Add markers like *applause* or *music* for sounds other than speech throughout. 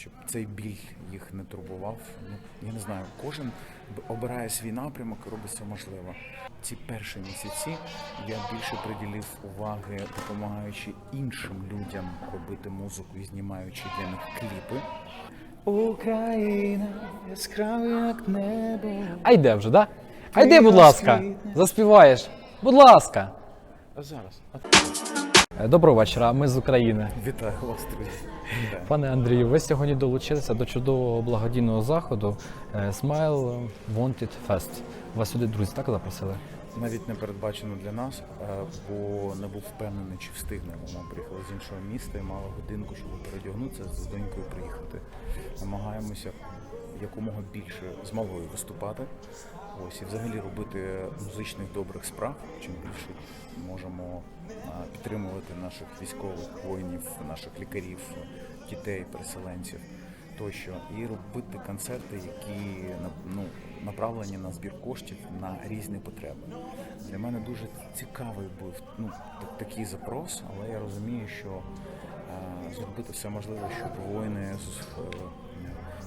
щоб цей біль їх не турбував. Ну я не знаю, кожен обирає свій напрямок і робить все можливе. Ці перші місяці я більше приділив уваги, допомагаючи іншим людям робити музику і знімаючи для них кліпи. Україна яскрава як небо. А йде вже, да? А йди, будь ласка, заспіваєш. Будь ласка. А зараз. Е, Доброго вечора, ми з України. Вітаю вас, друзі. Вітаю. *laughs* Пане Андрію, ви сьогодні долучилися до чудового благодійного заходу е, Smile Wanted Fest. Вас сюди друзі так запросили? Навіть не передбачено для нас, е, бо не був впевнений, чи встигнемо. Ми приїхали з іншого міста і мали годинку, щоб передягнутися з донькою приїхати. Намагаємося якомога більше з малою виступати. Ось і взагалі робити музичних добрих справ. Чим більше можемо е, підтримувати наших військових воїнів, наших лікарів, дітей, переселенців тощо, і робити концерти, які ну, направлені на збір коштів на різні потреби. Для мене дуже цікавий був ну, такий запрос, але я розумію, що е, зробити все можливе, щоб воїни е,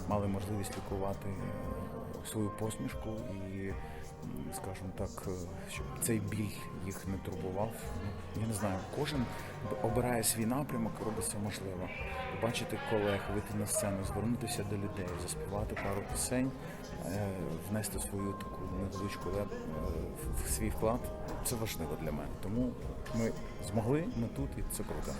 мали можливість лікувати свою посмішку і, скажімо так, е, щоб цей біль їх не турбував. Ну, я не знаю, кожен обирає свій напрямок і робить все можливе. Побачити колег, вийти на сцену, звернутися до людей, заспівати пару пісень, е, внести свою таку невеличку е, в свій вклад. Це важливо для мене. Тому ми змогли, ми тут і це круто.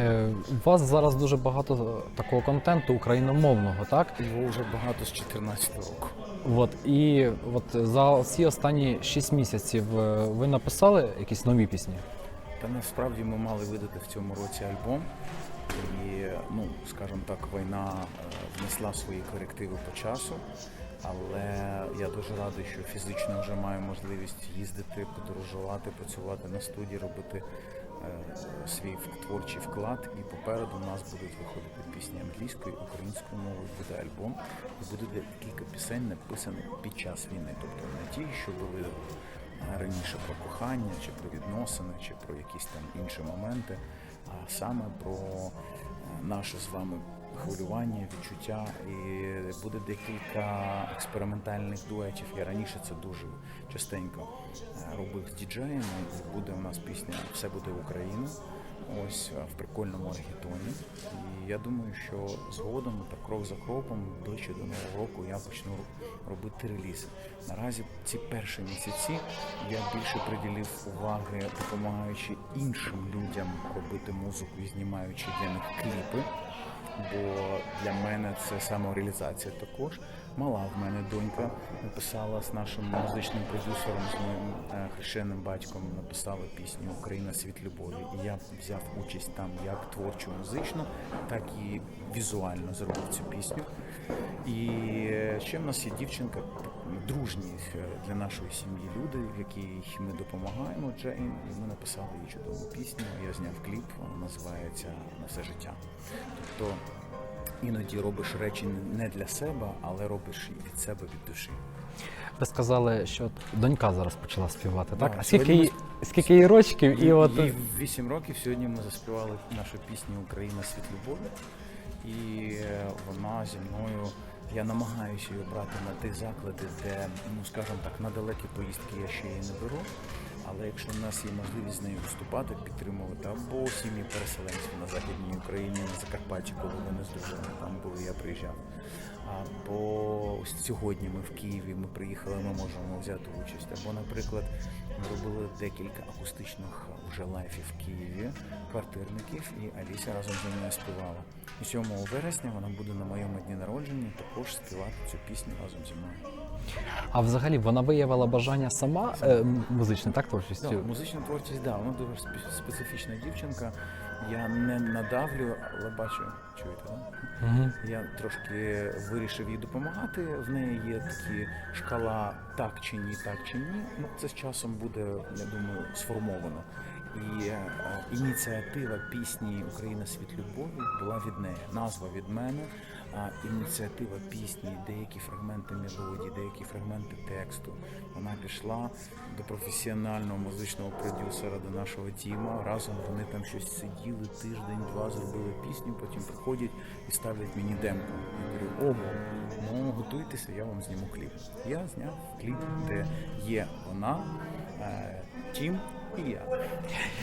Е, У вас зараз дуже багато такого контенту україномовного, так? Його вже багато з 14 року. От і от за ці останні 6 місяців е, ви написали якісь нові пісні? Та насправді ми мали видати в цьому році альбом. І, ну, скажімо так, війна е, внесла свої корективи по часу. Але я дуже радий, що фізично вже маю можливість їздити, подорожувати, працювати на студії, робити е, свій творчий вклад. І попереду у нас будуть виходити пісні англійською, українською мовою, буде альбом. І буде кілька пісень написаних під час війни. Тобто не ті, що були раніше про кохання, чи про відносини, чи про якісь там інші моменти, а саме про нашу наше з вами хвилювання, відчуття. І буде декілька експериментальних дуетів. Я раніше це дуже частенько е, робив з діджеями. Буде у нас пісня Все буде Україна. Ось е, в прикольному аргітоні. І я думаю, що згодом, так крок за кроком, ближче до нового року я почну робити реліз. Наразі ці перші місяці я більше приділив уваги, допомагаючи іншим людям робити музику і знімаючи для них кліпи. Це самореалізація також. Мала в мене донька написала з нашим музичним продюсером, з моїм е, хрещеним батьком, написала пісню Україна світ любові. І я взяв участь там як творчу музичну, так і візуально зробив цю пісню. І ще в нас є дівчинка, дружні е, для нашої сім'ї люди, якій ми допомагаємо. Джейн, і ми написали їй чудову пісню. Я зняв кліп, вона називається На все життя. Тобто іноді робиш речі не для себе, але робиш від себе від душі. Ви сказали, що донька зараз почала співати, так? А скільки їй, скільки їй рочків? І от Їй 8 років сьогодні ми заспівали нашу пісню Україна світ любові. І е, вона зі мною. Я намагаюся її брати на ті заклади, де, ну скажімо так, на далекі поїздки я ще її не беру. Але якщо в нас є можливість з нею виступати, підтримувати або сім'ї переселенців на Західній Україні, на Закарпатті, коли вони з дружиною там були, я приїжджав. Або ось сьогодні ми в Києві, ми приїхали, ми можемо взяти участь. Або, наприклад, ми робили декілька акустичних вже лайфів в Києві, квартирників, і Аліся разом зі мною співала. І 7 вересня вона буде на моєму дні народження також співати цю пісню разом зі мною. а взагалі вона виявила бажання сама е, м- музичне, так творчістю? Да, музична творчість, да, вона дуже спе- специфічна дівчинка. Я не надавлю, але бачу, чуєте, да? Угу. Я трошки вирішив їй допомагати. В неї є такі шкала так чи ні, так чи ні. Ну це з часом буде, я думаю, сформовано. І е, ініціатива пісні Україна світ любові була від неї. Назва від мене, а ініціатива пісні, деякі фрагменти мелодії, деякі фрагменти тексту. Вона пішла до професіонального музичного продюсера, до нашого тіма. Разом вони там щось сиділи тиждень-два, зробили пісню, потім приходять і ставлять мені демку. Я говорю, ого, ну готуйтеся, я вам зніму кліп. Я зняв кліп, де є вона, е, Тім і я.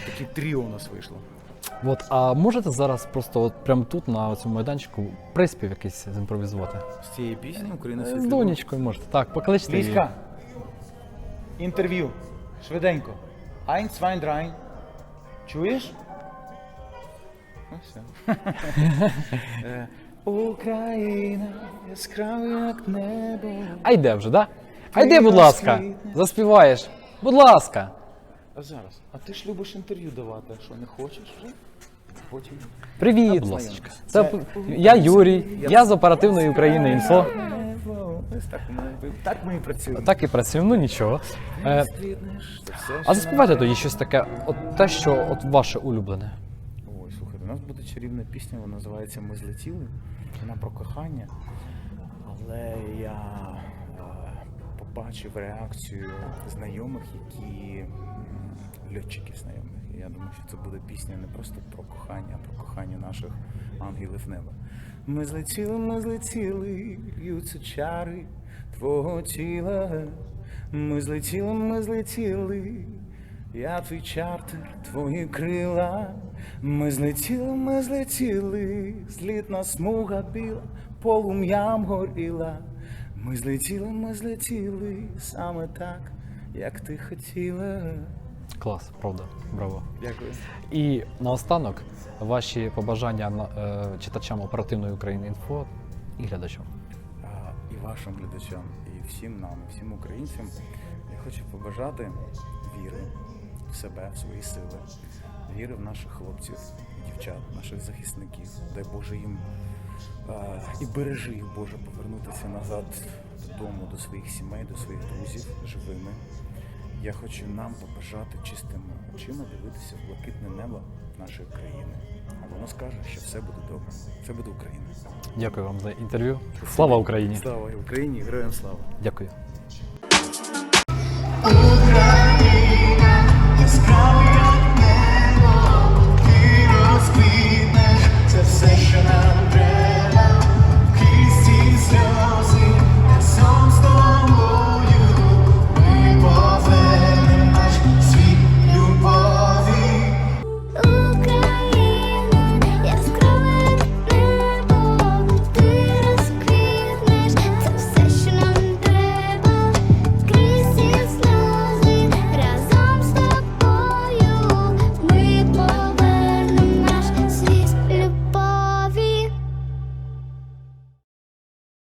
Таке тріо у нас вийшло. От, а можете зараз просто от прямо тут, на цьому майданчику, приспів якийсь зімпровізувати? З цієї пісні Україна З світ любові». донечкою можете. Так, покличте її. Ліська. Інтерв'ю. Швиденько. Ein, zwei, drei. Чуєш? Ну все. *laughs* Е, Україна яскрава як небо. А йде вже, да? А йди, будь ласка, заспіваєш. Будь ласка. А зараз. А ти ж любиш інтерв'ю давати, а що не хочеш вже? Потім. Привіт, Будь ласка. Це- я Юрій, я з оперативної України інфо. Ось так ми, так ми і працюємо. Так і працюємо, ну нічого. Е, а заспівайте тоді щось таке, от те, що от ваше улюблене. Ой, слухайте, у нас буде чарівна пісня, вона називається Ми злетіли. Вона про кохання. Але я побачив реакцію знайомих, які льотчиків знайомих. Я думаю, що це буде пісня не просто про кохання, а про кохання наших ангелів неба. Ми злетіли, ми злетіли, льються чари твого тіла. Ми злетіли, ми злетіли, я твій чартер, твої крила. Ми злетіли, ми злетіли, злітна смуга біла, полум'ям горіла. Ми злетіли, ми злетіли, саме так, як ти хотіла. Клас, правда, браво. Дякую. І наостанок ваші побажання е, читачам оперативної України інфо і глядачам. І вашим глядачам, і всім нам, і всім українцям я хочу побажати віри в себе, в свої сили, віри в наших хлопців, дівчат, наших захисників. Дай Боже їм і бережи їх, Боже, повернутися назад додому, до своїх сімей, до своїх друзів живими. Я хочу нам побажати чистими очима дивитися в блакитне небо нашої країни. А воно скаже, що все буде добре. Все буде Україна. Дякую вам за інтерв'ю. Слава Україні! Слава Україні, героям слава! Дякую. Яскравий як небо, ти розквітнеш